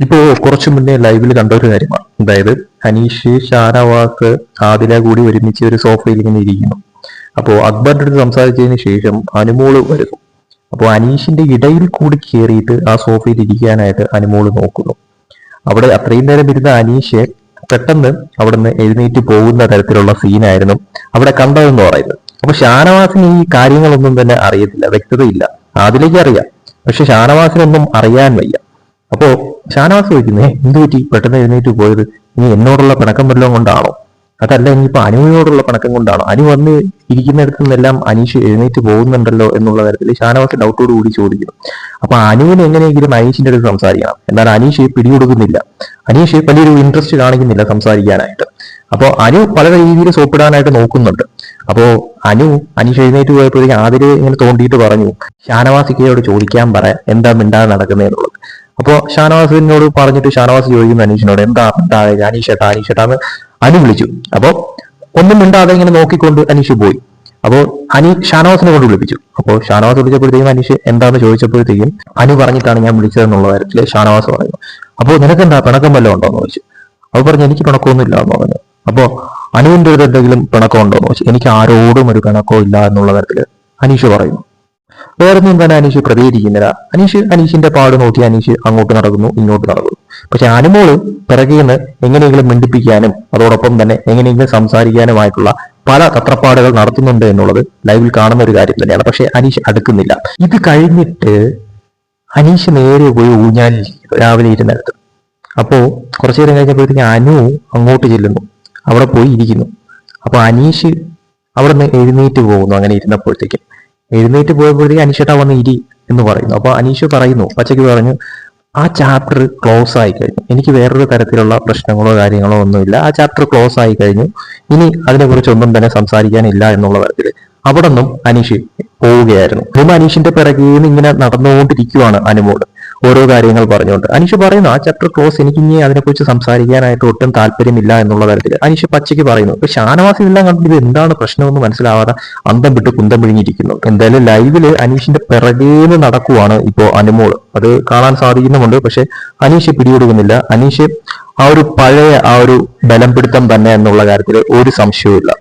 ഇപ്പോ കുറച്ചു മുന്നേ ലൈവിൽ കണ്ട ഒരു കാര്യമാണ്. അതായത് ഹനീഷ് ഷാനവാസ് ആദില കൂടി ഒരുമിച്ച് ഒരു സോഫയിൽ ഇങ്ങനെ ഇരിക്കുന്നു. അപ്പോൾ അക്ബറിന്റെ അടുത്ത് സംസാരിച്ചതിന് ശേഷം അനുമോൾ വരുന്നു. അപ്പോൾ അനീഷിന്റെ ഇടയിൽ കൂടി കയറിയിട്ട് ആ സോഫയിൽ ഇരിക്കാനായിട്ട് അനുമോൾ നോക്കുന്നു. അവിടെ അത്രയും നേരം ഇരുന്ന അനീഷ് പെട്ടെന്ന് അവിടുന്ന് എഴുന്നേറ്റ് പോകുന്ന തരത്തിലുള്ള സീനായിരുന്നു അവിടെ കണ്ടതെന്ന് പറയുന്നത്. അപ്പൊ ഷാനവാസിന് ഈ കാര്യങ്ങളൊന്നും തന്നെ അറിയത്തില്ല വ്യക്തതയില്ല. അതിലേക്ക് അറിയാം പക്ഷെ ഷാനവാസിനൊന്നും അറിയാൻ വയ്യ. അപ്പോ ഷാനവാസ് ചോദിക്കുന്നേ എന്ത് പറ്റി? പെട്ടെന്ന് എഴുന്നേറ്റ് പോയത്? ഇനി എന്നോടുള്ള പിണക്കം വല്ലതും കൊണ്ടാണോ? അതല്ല ഇനിയിപ്പോ അനുവിനോടുള്ള പിണക്കം കൊണ്ടാണോ? അനു വന്ന് ഇരിക്കുന്നിടത്തു നിന്നെല്ലാം അനീഷ് എഴുന്നേറ്റ് പോകുന്നുണ്ടല്ലോ എന്നുള്ള തരത്തിൽ ഷാനവാസ് ഡൗട്ടോട് കൂടി ചോദിക്കുന്നു. അപ്പൊ അനുവിന് എങ്ങനെയെങ്കിലും അനീഷിന്റെ അടുത്ത് സംസാരിക്കണം. എന്നാൽ അനീഷ് പിടികൊടുക്കുന്നില്ല. അനീഷ് വലിയൊരു ഇൻട്രസ്റ്റ് കാണിക്കുന്നില്ല സംസാരിക്കാനായിട്ട്. അപ്പോൾ അനു പല രീതിയിൽ സോപ്പിടാനായിട്ട് നോക്കുന്നുണ്ട്. അപ്പോ അനു അനീഷ് എഴുന്നേറ്റ് പോയപ്പോഴേക്കും ആതിര് ഇങ്ങനെ തോണ്ടിയിട്ട് പറഞ്ഞു ഷാനവാസിക്കയോട് ചോദിക്കാൻ പറ എന്താ മിണ്ടാതെ നടക്കുന്നതെന്നുള്ളത് അപ്പോ ഷാനവാസിനോട് പറഞ്ഞിട്ട് ഷാനവാസ് ചോദിക്കുന്നു അനീഷിനോട് എന്താ മിണ്ടാതെ അനീഷേട്ടാ അനീഷേട്ടാന്ന്? അനു വിളിച്ചു. അപ്പോ ഒന്നും മിണ്ടാതെ ഇങ്ങനെ നോക്കിക്കൊണ്ട് അനീഷ് പോയി. അപ്പോ അനി ഷാനവാസിനെ കൊണ്ട് വിളിപ്പിച്ചു. അപ്പോൾ ഷാനവാസ് വിളിച്ചപ്പോഴത്തേക്കും അനീഷ് എന്താന്ന് ചോദിച്ചപ്പോഴത്തേക്കും അനു പറഞ്ഞിട്ടാണ് ഞാൻ വിളിച്ചതെന്നുള്ള കാര്യത്തിൽ ഷാനവാസ് പറയുന്നു. അപ്പോൾ നിനക്കെന്താ പിണക്കം വല്ലതും ഉണ്ടോ? എന്ന് ചോദിച്ചു. അവ പറഞ്ഞു എനിക്ക് പിണക്കമൊന്നുമില്ല എന്ന് പറഞ്ഞു. അപ്പോ അനുവിന്റെ ഒരു എന്തെങ്കിലും പിണക്കം ഉണ്ടോ എന്ന് ചോദിച്ചു. എനിക്ക് ആരോടും ഒരു പിണക്കവും ഇല്ല എന്നുള്ള തരത്തിൽ അനീഷ് പറയുന്നു. വേറൊന്നും തന്നെ അനീഷ് പ്രതികരിക്കുന്നില്ല. അനീഷ് അനീഷിന്റെ പാട് നോക്കി അനീഷ് അങ്ങോട്ട് നടക്കുന്നു ഇങ്ങോട്ട് നടക്കുന്നു. പക്ഷെ അനുമോൾ പിറകിൽ നിന്ന് എങ്ങനെയെങ്കിലും മിണ്ടിപ്പിക്കാനും അതോടൊപ്പം തന്നെ എങ്ങനെയെങ്കിലും സംസാരിക്കാനുമായിട്ടുള്ള പല തത്രപ്പാടുകൾ നടത്തുന്നുണ്ട് എന്നുള്ളത് ലൈവിൽ കാണുന്ന ഒരു കാര്യം തന്നെയാണ്. പക്ഷെ അനീഷ് അടുക്കുന്നില്ല. ഇത് കഴിഞ്ഞിട്ട് അനീഷ് നേരെ പോയി ഊഞ്ഞാലിൽ രാവിലെ ഇരുന്നിടത്ത് അപ്പോ കുറച്ചു നേരം കഴിഞ്ഞപ്പോഴത്തേക്ക് അനു അങ്ങോട്ട് ചെല്ലുന്നു. അവിടെ പോയി ഇരിക്കുന്നു. അപ്പൊ അനീഷ് അവിടെ നിന്ന് എഴുന്നേറ്റ് പോകുന്നു അങ്ങനെ ഇരുന്നപ്പോഴത്തേക്ക്. എഴുന്നേറ്റ് പോയപ്പോഴത്തേക്ക് അനീഷേട്ടാ വന്ന് ഇരി എന്ന് പറയുന്നു. അപ്പൊ അനീഷ് പറയുന്നു പച്ചയ്ക്ക് പറഞ്ഞു ആ ചാപ്റ്റർ ക്ലോസ് ആയി കഴിഞ്ഞു എനിക്ക് വേറൊരു തരത്തിലുള്ള പ്രശ്നങ്ങളോ കാര്യങ്ങളോ ഒന്നുമില്ല. ആ ചാപ്റ്റർ ക്ലോസ് ആയി കഴിഞ്ഞു ഇനി അതിനെക്കുറിച്ച് ഒന്നും തന്നെ സംസാരിക്കാനില്ല എന്നുള്ള തരത്തിൽ അവിടെ നിന്നും അനീഷ് പോവുകയായിരുന്നു. അനീഷിന്റെ പിറകേന്ന് ഇങ്ങനെ നടന്നുകൊണ്ടിരിക്കുവാണ് അനുമോട് ഓരോ കാര്യങ്ങൾ പറഞ്ഞുകൊണ്ട്. അനീഷ് പറയുന്നു ആ ചാപ്റ്റർ ക്ലോസ് എനിക്ക് ഇനി അതിനെക്കുറിച്ച് സംസാരിക്കാനായിട്ട് ഒട്ടും താല്പര്യമില്ല എന്നുള്ള തരത്തിൽ അനീഷ് പച്ചയ്ക്ക് പറയുന്നു ഇപ്പൊ ഷാനവാസി എല്ലാം കണ്ടിട്ട് ഇത് എന്താണ് പ്രശ്നമെന്ന് മനസ്സിലാവാതെ അന്തം വിട്ട് കുന്തം പിഴിഞ്ഞിരിക്കുന്നു എന്തായാലും ലൈവിൽ അനീഷിന്റെ പിറകേന്ന് നടക്കുവാണ് ഇപ്പോൾ അനുമോൾ അത് കാണാൻ സാധിക്കുന്നുമുണ്ട് പക്ഷെ അനീഷ് പിടികൊടുക്കുന്നില്ല. അനീഷ് ആ ഒരു പഴയ ആ ഒരു ബലം പിടുത്തം തന്നെ എന്നുള്ള കാര്യത്തിൽ ഒരു സംശയവും